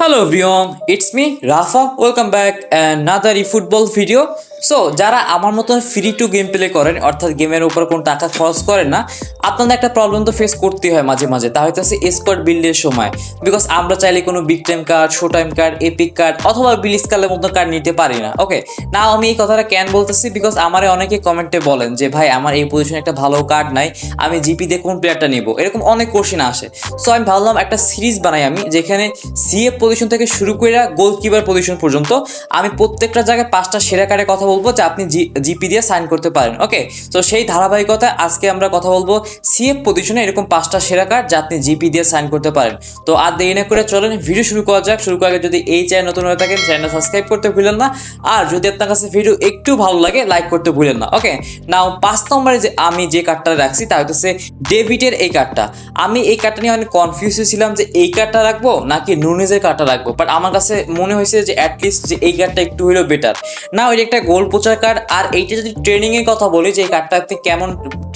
Hello everyone, it's me Rafa. Welcome back another football video. So যারা আমার মতো free to game play করেন, অর্থাৎ গেমের উপর কোনো টাকা খরচ করেন না, আপনাদের একটা প্রবলেম তো ফেস করতেই হয় মাঝে মাঝে। তা হইতেছে স্কোয়াড বিল্ডের সময়। বিকজ আমরা চাইলে কোনো big time card show time card epic card অথবা বিলিস কার্ডের মতো কার্ড নিতে পারি না। ওকে না আমি এই কথাটা কেন বলতেছি? বিকজ আমার অনেকে কমেন্টে বলেন যে, ভাই, আমার এই পজিশনে একটা ভালো কার্ড নাই, আমি জিপি দিয়ে কোন প্লেয়ারটা নিব? এরকম অনেক কোশ্চেন আসে। সো আমি ভাবলাম একটা সিরিজ বানাই আমি, যেখানে সিএফ পজিশন থেকে শুরু করে গোলকিপার পজিশন পর্যন্ত আমি প্রত্যেকটা জায়গায় পাঁচটা সেরা কার্ডের কথা বলব যে আপনি জিপি দিয়ে সাইন করতে পারেন ওকে তো সেই ধারাবাহিকতা আজকে আমরা কথা বলব সিএফ পজিশনে এরকম পাঁচটা সেরা কার্ড যা আপনি জিপি দিয়ে সাইন করতে পারেন। তো আর দেরি না করে চলেন ভিডিও শুরু করা যাক। শুরু করার আগে যদি এই চ্যানেল নতুন হয়ে থাকেন চ্যানেলটা সাবস্ক্রাইব করতে ভুলেন না। আর যদি আপনার কাছে ভিডিও একটু ভালো লাগে লাইক করতে ভুলেন না ওকে নাও পাঁচ নম্বরে যে আমি যে কার্ডটা রাখছি, তা হচ্ছে ডেভিডের এই কার্ডটা আমি এই কার্ডটা নিয়ে অনেক কনফিউজ ছিলাম যে এই কার্ডটা রাখব নাকি নুনিজের কার্ডটা রাখব। বাট আমার কাছে মনে হয়েছে যে অ্যাটলিস্ট যে এই কার্ডটা একটু হলেও বেটার না ওই একটা গোল প্রচার কার্ড আর এইটা যদি ট্রেনিং এর কথা বলি যে এই কার্ডটা আপনি কেমন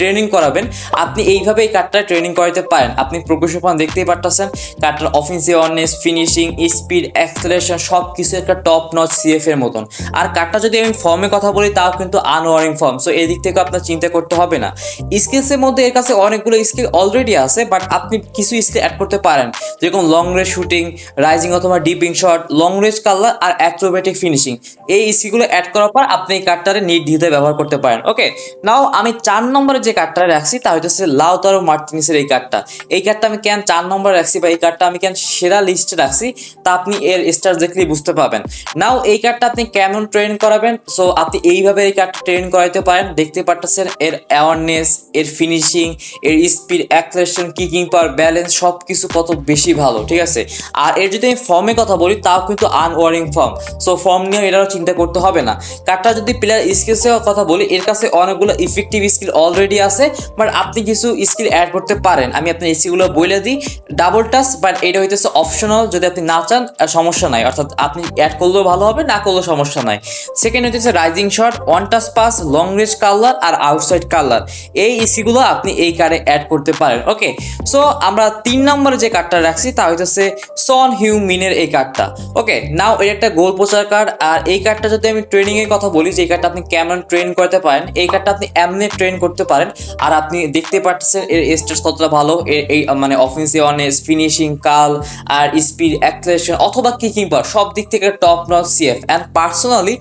ট্রেনিং করাবেন। আপনি এইভাবে এই কার্ডটা ট্রেনিং করাতে পারেন। আপনি প্রকৃষণ দেখতেই পারতেছেন কার্ডটার offensive awareness finishing speed acceleration সব কিছু একটা টপ নচ সিএফ এর মতন। আর কার্ডটা যদি আমি ফর্মের কথা বলি, তাও কিন্তু আনওয়ারিং ফর্ম সো এদিক থেকে আপনার চিন্তা করতে হবে না। স্কিলসের মধ্যে এর কাছে অনেকগুলো স্কিল অলরেডি আছে বাট আপনি কিছু স্কিল অ্যাড করতে পারেন। যেরকম লং রেঞ্জ শুটিং রাইজিং অথবা dipping shot long range curler আর অ্যাক্রোবেটিক ফিনিশিং এই স্কিলগুলো অ্যাড করার পর আপনি এই কার্ডটারে নির্দ্বিধায় ব্যবহার করতে পারেন। ওকে নাও আমি চার নম্বরে যে কার্ডটা রাখছি তা হইতেছে লাউতারো মার্টিনিসের এই কার্ডটা এই কার্ডটা আমি কেন চার নম্বরে রাখছি বা এই কার্ডটা আমি কেন সেরা লিস্টে রাখছি তা আপনি এর স্টার দেখলেই বুঝতে পারবেন। নাও এই কার্ডটা আপনি কেমন ট্রেন করাবেন? সো আপনি এইভাবে এই কার্ডটা ট্রেন করাইতে পারেন। দেখতে পারতেছেন এর অ্যাওয়ারনেস এর ফিনিশিং এর speed acceleration kicking power balance সব কিছু কত বেশি ভালো, ঠিক আছে? আর এর যদি আমি ফর্মের কথা বলি, তাও কিন্তু আনওয়ারিং ফর্ম সো ফর্ম নিয়ে এটারও চিন্তা করতে হবে না। কার্ডটা যদি প্লেয়ার স্কিলসের কথা বলি, এর কাছে অনেকগুলো ইফেক্টিভ স্কিল অলরেডি আছে বাট আপনি কিছু স্কিল অ্যাড করতে পারেন। আমি আপনার স্কিলগুলো বলে দিই। ডাবল টাচ বাট এটা হইতেছে অপশনাল যদি আপনি না চান সমস্যা নাই। অর্থাৎ আপনি অ্যাড করলেও ভালো হবে, না করলেও সমস্যা নাই। সেকেন্ড হইতেছে rising shot one touch pass long range curler আর আউটসাইড কালার এই স্কিলগুলো আপনি এই কার্ডে অ্যাড করতে পারেন ওকে সো আমরা তিন নম্বরে যে কার্ডটা রাখছি, তা হইতেছে সন হিউ মিনের এই কার্ডটা ওকে নাও এটা একটা গোল প্রচার কার্ড আর এই কার্ডটা যদি আমি ট্রেনিং এর কথা বলি, যে এই কার্ডটা আপনি কেমন ট্রেন করতে পারেন, এই কার্ডটা আপনি এমনি ট্রেন করতে পারেন। আর আপনি দেখতে পাচ্ছেন এর স্টেটস কতটা ভালো। এর এই মানে অফেন্সিভ অনেস ফিনিশিং কাল আর স্পিড অ্যাক্সেলেশন অথবা কিকিং পাওয়ার সব দিক থেকে top notch CF and personally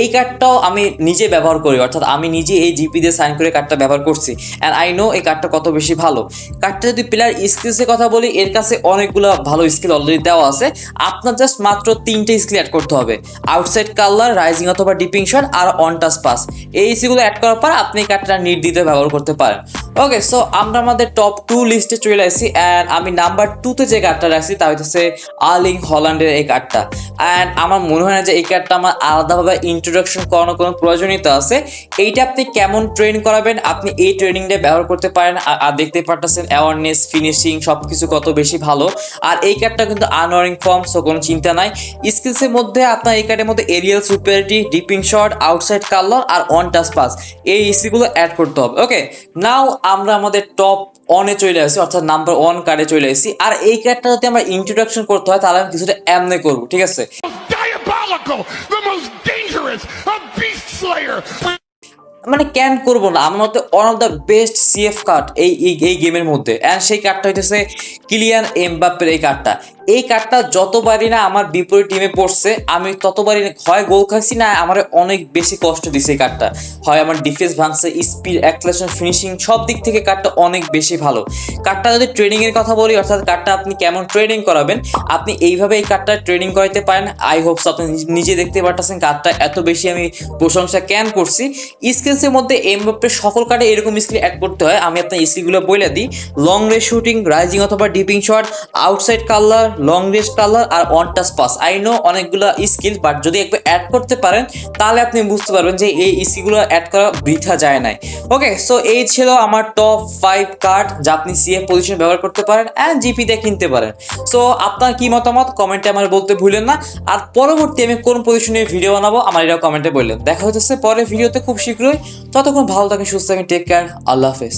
এই কার্ডটাও আমি নিজে ব্যবহার করি। অর্থাৎ আমি নিজে এই জিপি দিয়ে সাইন করে কার্ডটা ব্যবহার করছি। অ্যান্ড আই নো এই কার্ডটা কত বেশি ভালো। কার্ডটা যদি প্লেয়ার স্কিলসের কথা বলি, এর কাছে অনেকগুলো ভালো স্কিল অলরেডি দেওয়া আছে। আপনার জাস্ট মাত্র তিনটে স্কিল অ্যাড করতে হবে। আউটসাইড কালার রাইজিং অথবা ডিপিং শট আর অন টাচ পাস এই স্কিলগুলো অ্যাড করার পর আপনি এই কার্ডটা নির্দ্বিধায় ব্যবহার করতে পারেন ওকে সো আমরা আমাদের টপ টু লিস্টে চলে আসছি অ্যান্ড আমি নাম্বার টুতে যে কার্ডটা রাখছি তা হচ্ছে আর্লিং হল্যান্ডের এই কার্ডটা অ্যান্ড আমার মনে হয় না যে এই কার্ডটা আমার আলাদাভাবে ইন্ট্রোডাকশন করানোর কোনো প্রয়োজনীয়তা আছে। এইটা আপনি কেমন ট্রেন করাবেন? আপনি এই ট্রেনিংটা ব্যবহার করতে পারেন। আর- দেখতে পারতেছেন অ্যাওয়ারনেস ফিনিশিং সব কিছু কত বেশি ভালো। আর এই কার্ডটা কিন্তু আনওয়ারিং ফর্ম সো কোনো চিন্তা নাই। স্কিলসের মধ্যে আপনার এই কার্ডের মধ্যে aerial superiority dipping shot outside curler আর অন টাচ পাস এই স্কিলগুলো অ্যাড করতে হবে। ওকে নাও আমরা আমাদের টপ অনে চলে আসি অর্থাৎ নাম্বার ওয়ান কার্ডে চলে আসি। আর এই কার্ডটা যদি আমরা ইন্ট্রোডাকশন করতে হয় তাহলে আমি কিছুটা এমনে করব ঠিক আছে. মানে ক্যান করব না? আমার মতে one of the best CF card এই এই- এই গেমের মধ্যে। অ্যান্ড সেই কার্ডটা হইতেছে কিলিয়ান এমবাপ্পের এই কার্ডটা এই কার্ডটা যতবারই না আমার বিপরীত টিমে পড়ছে, আমি ততবারই হয় গোল খাইছি না, আমার অনেক বেশি কষ্ট দিছে এই কার্ডটা। হয় আমার ডিফেন্স ভাঙছে স্পিড অ্যাক্সেলেশন ফিনিশিং সব দিক থেকে কার্ডটা অনেক বেশি ভালো। কার্ডটা যদি ট্রেনিং এর কথা বলি, অর্থাৎ কার্ডটা আপনি কেমন ট্রেনিং করাবেন, আপনি এইভাবে এই কার্ডটা ট্রেনিং করাইতে পারেন। আই হোপস আপনি নিজে দেখতে পারতেছেন কার্ডটা এত বেশি আমি প্রশংসা ক্যান করছি। স্কিলসের মধ্যে এমবাপ্পের সকল কার্ডে এরকম স্কিল অ্যাড করতে হয়, আমি আপনার স্কিলগুলো বলে দিই। লং রেঞ্জ শুটিং রাইজিং অথবা dipping shot outside curler long range curler R one touch pass I know অনেকগুলো স্কিল বাট যদি একবার অ্যাড করতে পারেন, তাহলে আপনি বুঝতে পারবেন যে এই স্কিলগুলো অ্যাড করা বৃথা যায় নাই। ওকে সো এই ছিল আমার টপ ফাইভ কার্ড যা আপনি সিএফ পজিশন ব্যবহার করতে পারেন অ্যান্ড জিপি দিয়ে কিনতে পারেন। সো আপনার কি মতামত? কমেন্টে আমার বলতে ভুলেন না। আর পরবর্তী আমি কোন পজিশনে ভিডিও বানাবো, আমার এটা কমেন্টে বললেন। দেখা হচ্ছে পরের ভিডিওতে খুব শীঘ্রই। ততক্ষণ ভালো থাকেন, সুস্থ থাকেন টেক কেয়ার আল্লাহ হাফেজ।